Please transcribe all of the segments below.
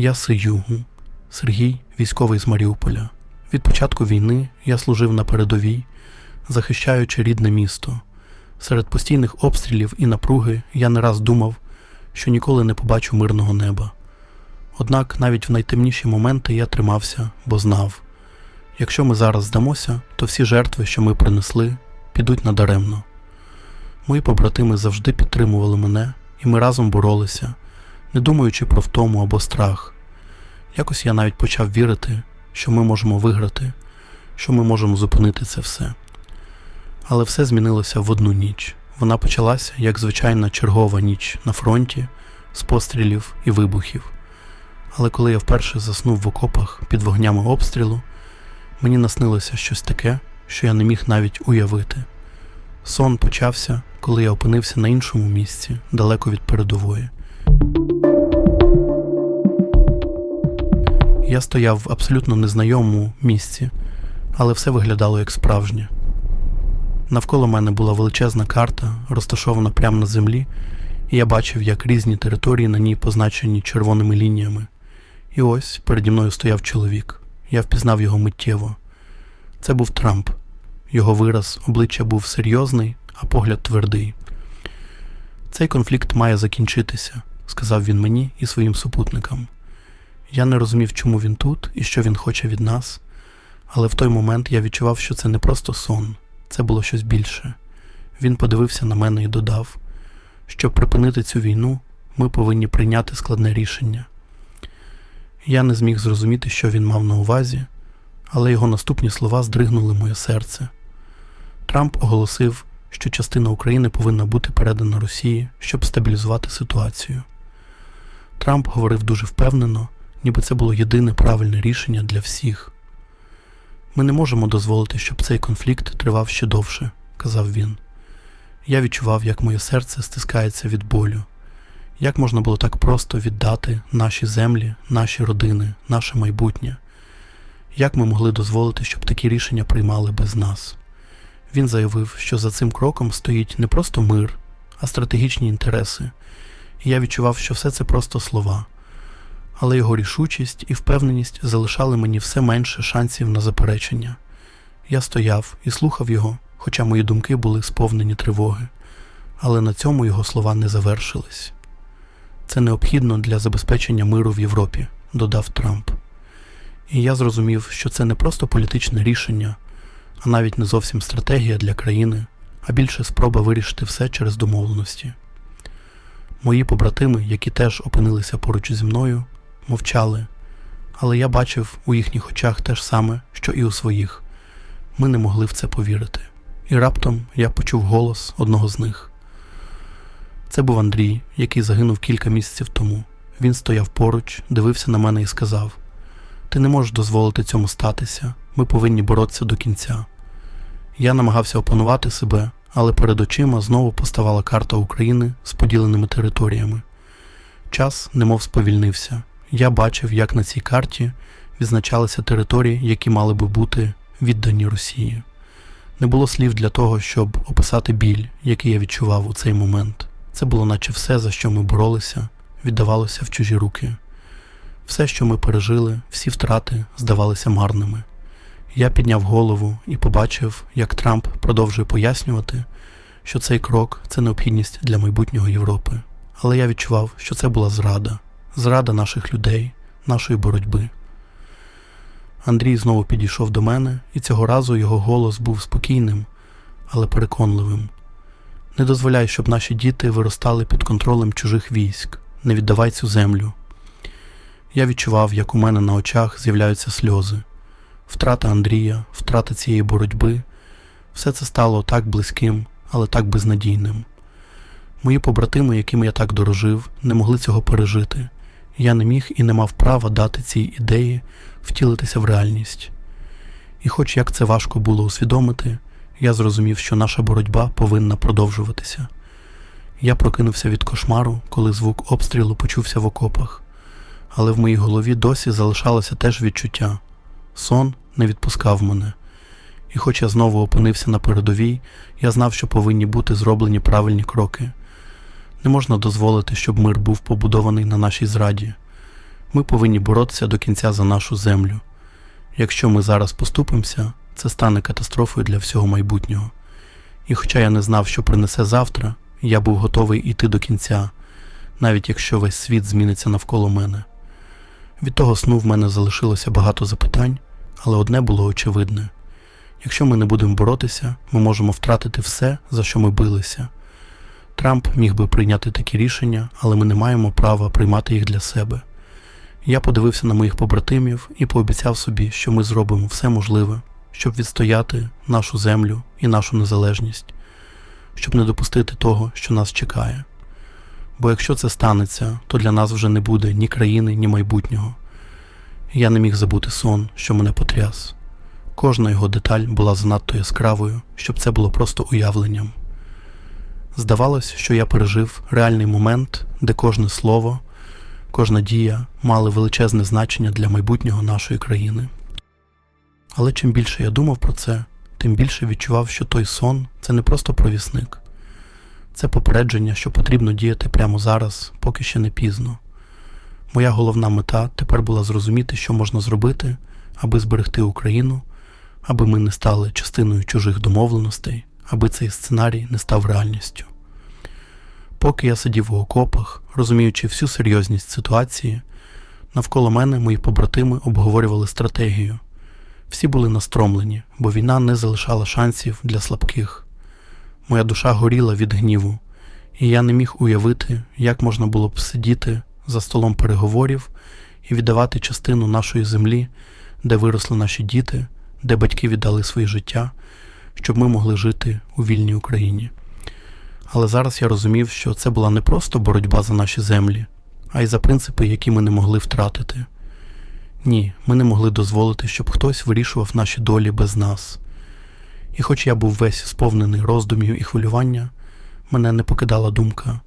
Я Сиюгу, Сергій, військовий з Маріуполя. Від початку війни я служив на передовій, захищаючи рідне місто. Серед постійних обстрілів і напруги я не раз думав, що ніколи не побачу мирного неба. Однак навіть в найтемніші моменти я тримався, бо знав, якщо ми зараз здамося, то всі жертви, що ми принесли, підуть надаремно. Мої побратими завжди підтримували мене, і ми разом боролися, не думаючи про втому або страх. Якось я навіть почав вірити, що ми можемо виграти, що ми можемо зупинити це все. Але все змінилося в одну ніч. Вона почалася як звичайна чергова ніч на фронті з пострілів і вибухів. Але коли я вперше заснув в окопах під вогнями обстрілу, мені наснилося щось таке, що я не міг навіть уявити. Сон почався, коли я опинився на іншому місці, далеко від передової. Я стояв в абсолютно незнайомому місці, але все виглядало як справжнє. Навколо мене була величезна карта, розташована прямо на землі, і я бачив, як різні території на ній позначені червоними лініями. І ось переді мною стояв чоловік. Я впізнав його миттєво. Це був Трамп. Його вираз обличчя був серйозний, а погляд твердий. Цей конфлікт має закінчитися, сказав він мені і своїм супутникам. Я не розумів, чому він тут і що він хоче від нас, але в той момент я відчував, що це не просто сон, це було щось більше. Він подивився на мене і додав, щоб припинити цю війну, ми повинні прийняти складне рішення. Я не зміг зрозуміти, що він мав на увазі, але його наступні слова здригнули моє серце. Трамп оголосив, що частина України повинна бути передана Росії, щоб стабілізувати ситуацію. Трамп говорив дуже впевнено, ніби це було єдине правильне рішення для всіх. Ми не можемо дозволити, щоб цей конфлікт тривав ще довше, казав він. Я відчував, як моє серце стискається від болю. Як можна було так просто віддати наші землі, наші родини, наше майбутнє? Як ми могли дозволити, щоб такі рішення приймали без нас? Він заявив, що за цим кроком стоїть не просто мир, а стратегічні інтереси. І я відчував, що все це просто слова. Але його рішучість і впевненість залишали мені все менше шансів на заперечення. Я стояв і слухав його, хоча мої думки були сповнені тривоги. Але на цьому його слова не завершились. Це необхідно для забезпечення миру в Європі, додав Трамп. І я зрозумів, що це не просто політичне рішення, а навіть не зовсім стратегія для країни, а більше спроба вирішити все через домовленості. Мої побратими, які теж опинилися поруч зі мною, мовчали, але я бачив у їхніх очах те ж саме, що і у своїх. Ми не могли в це повірити. І раптом я почув голос одного з них. Це був Андрій, який загинув кілька місяців тому. Він стояв поруч, дивився на мене і сказав: Ти не можеш дозволити цьому статися, ми повинні боротися до кінця. Я намагався опанувати себе, але перед очима знову поставала карта України з поділеними територіями. Час немов сповільнився. Я бачив, як на цій карті відзначалися території, які мали би бути віддані Росії. Не було слів для того, щоб описати біль, який я відчував у цей момент. Це було наче все, за що ми боролися, віддавалося в чужі руки. Все, що ми пережили, всі втрати здавалися марними. Я підняв голову і побачив, як Трамп продовжує пояснювати, що цей крок це необхідність для майбутнього Європи. Але я відчував, що це була зрада, зрада наших людей, нашої боротьби. Андрій знову підійшов до мене, і цього разу його голос був спокійним, але переконливим. Не дозволяй, щоб наші діти виростали під контролем чужих військ, не віддавай цю землю. Я відчував, як у мене на очах з'являються сльози. Втрата Андрія, втрата цієї боротьби, все це стало так близьким, але так безнадійним. Мої побратими, яким я так дорожив, не могли цього пережити. Я не міг і не мав права дати цій ідеї втілитися в реальність. І хоч як це важко було усвідомити, я зрозумів, що наша боротьба повинна продовжуватися. Я прокинувся від кошмару, коли звук обстрілу почувся в окопах, але в моїй голові досі залишалося теж відчуття. Сон не відпускав мене. І хоч я знову опинився на передовій, я знав, що повинні бути зроблені правильні кроки. Не можна дозволити, щоб мир був побудований на нашій зраді. Ми повинні боротися до кінця за нашу землю. Якщо ми зараз поступимося, це стане катастрофою для всього майбутнього. І хоча я не знав, що принесе завтра, я був готовий іти до кінця, навіть якщо весь світ зміниться навколо мене. Від того сну в мене залишилося багато запитань, але одне було очевидне: якщо ми не будемо боротися, ми можемо втратити все, за що ми билися. Трамп міг би прийняти такі рішення, але ми не маємо права приймати їх для себе. Я подивився на моїх побратимів і пообіцяв собі, що ми зробимо все можливе, щоб відстояти нашу землю і нашу незалежність, щоб не допустити того, що нас чекає. Бо якщо це станеться, то для нас вже не буде ні країни, ні майбутнього. Я не міг забути сон, що мене потряс. Кожна його деталь була занадто яскравою, щоб це було просто уявленням. Здавалось, що я пережив реальний момент, де кожне слово, кожна дія мали величезне значення для майбутнього нашої країни. Але чим більше я думав про це, тим більше відчував, що той сон це не просто провісник, це попередження, що потрібно діяти прямо зараз, поки ще не пізно. Моя головна мета тепер була зрозуміти, що можна зробити, аби зберегти Україну, аби ми не стали частиною чужих домовленостей, аби цей сценарій не став реальністю. Поки я сидів у окопах, розуміючи всю серйозність ситуації, навколо мене мої побратими обговорювали стратегію. Всі були настромлені, бо війна не залишала шансів для слабких. Моя душа горіла від гніву, і я не міг уявити, як можна було б сидіти за столом переговорів і віддавати частину нашої землі, де виросли наші діти, де батьки віддали своє життя, щоб ми могли жити у вільній Україні. Але зараз я розумів, що це була не просто боротьба за наші землі, а й за принципи, які ми не могли втратити. Ні, ми не могли дозволити, щоб хтось вирішував наші долі без нас. І хоч я був весь сповнений роздумів і хвилювання, мене не покидала думка: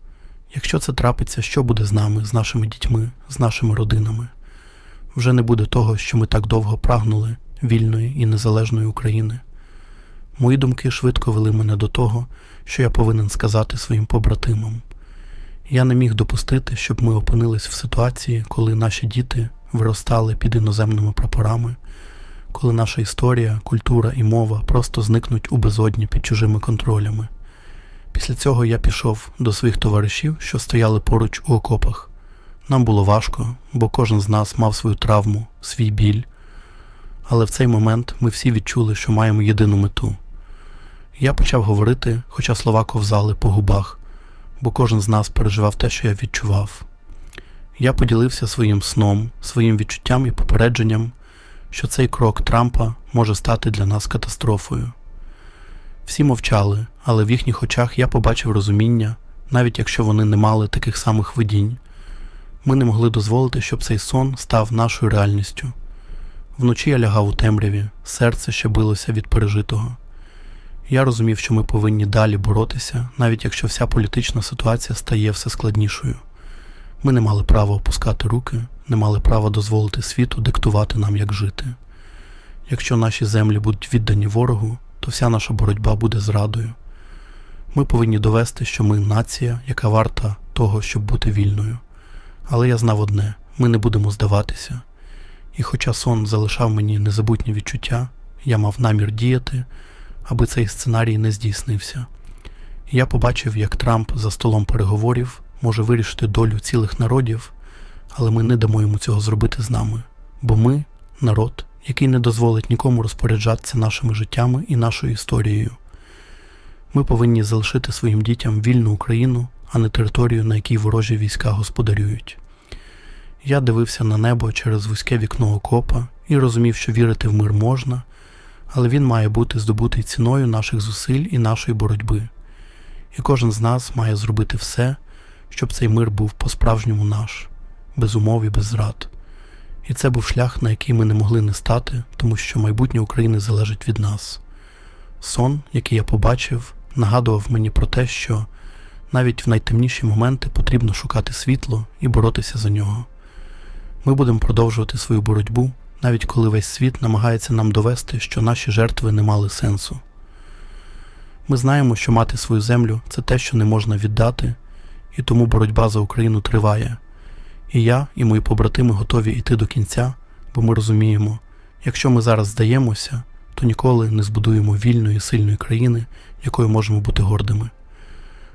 якщо це трапиться, що буде з нами, з нашими дітьми, з нашими родинами? Вже не буде того, що ми так довго прагнули вільної і незалежної України. Мої думки швидко вели мене до того, що я повинен сказати своїм побратимам. Я не міг допустити, щоб ми опинились в ситуації, коли наші діти виростали під іноземними прапорами, коли наша історія, культура і мова просто зникнуть у безодні під чужими контролями. Після цього я пішов до своїх товаришів, що стояли поруч у окопах. Нам було важко, бо кожен з нас мав свою травму, свій біль. Але в цей момент ми всі відчули, що маємо єдину мету. Я почав говорити, хоча слова ковзали по губах, бо кожен з нас переживав те, що я відчував. Я поділився своїм сном, своїм відчуттям і попередженням, що цей крок Трампа може стати для нас катастрофою. Всі мовчали, але в їхніх очах я побачив розуміння, навіть якщо вони не мали таких самих видінь. Ми не могли дозволити, щоб цей сон став нашою реальністю. Вночі я лягав у темряві, серце ще билося від пережитого. Я розумів, що ми повинні далі боротися, навіть якщо вся політична ситуація стає все складнішою. Ми не мали права опускати руки, не мали права дозволити світу диктувати нам, як жити. Якщо наші землі будуть віддані ворогу, то вся наша боротьба буде зрадою. Ми повинні довести, що ми нація, яка варта того, щоб бути вільною. Але я знав одне: ми не будемо здаватися. І хоча сон залишав мені незабутні відчуття, я мав намір діяти, аби цей сценарій не здійснився. Я побачив, як Трамп за столом переговорів може вирішити долю цілих народів, але ми не дамо йому цього зробити з нами, бо ми народ, який не дозволить нікому розпоряджатися нашими життями і нашою історією. Ми повинні залишити своїм дітям вільну Україну, а не територію, на якій ворожі війська господарюють. Я дивився на небо через вузьке вікно окопа і розумів, що вірити в мир можна, але він має бути здобутий ціною наших зусиль і нашої боротьби. І кожен з нас має зробити все, щоб цей мир був по-справжньому наш, без умов і без зрад. І це був шлях, на який ми не могли не стати, тому що майбутнє України залежить від нас. Сон, який я побачив, нагадував мені про те, що навіть в найтемніші моменти потрібно шукати світло і боротися за нього. Ми будемо продовжувати свою боротьбу, навіть коли весь світ намагається нам довести, що наші жертви не мали сенсу. Ми знаємо, що мати свою землю це те, що не можна віддати, і тому боротьба за Україну триває. І я, і мої побратими готові йти до кінця, бо ми розуміємо, якщо ми зараз здаємося, то ніколи не збудуємо вільної, сильної країни, якою можемо бути гордими.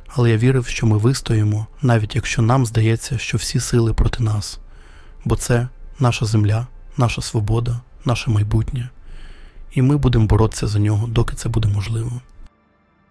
Але я вірив, що ми вистоїмо, навіть якщо нам здається, що всі сили проти нас, бо це наша земля, наша свобода, наше майбутнє, і ми будемо боротися за нього, доки це буде можливо.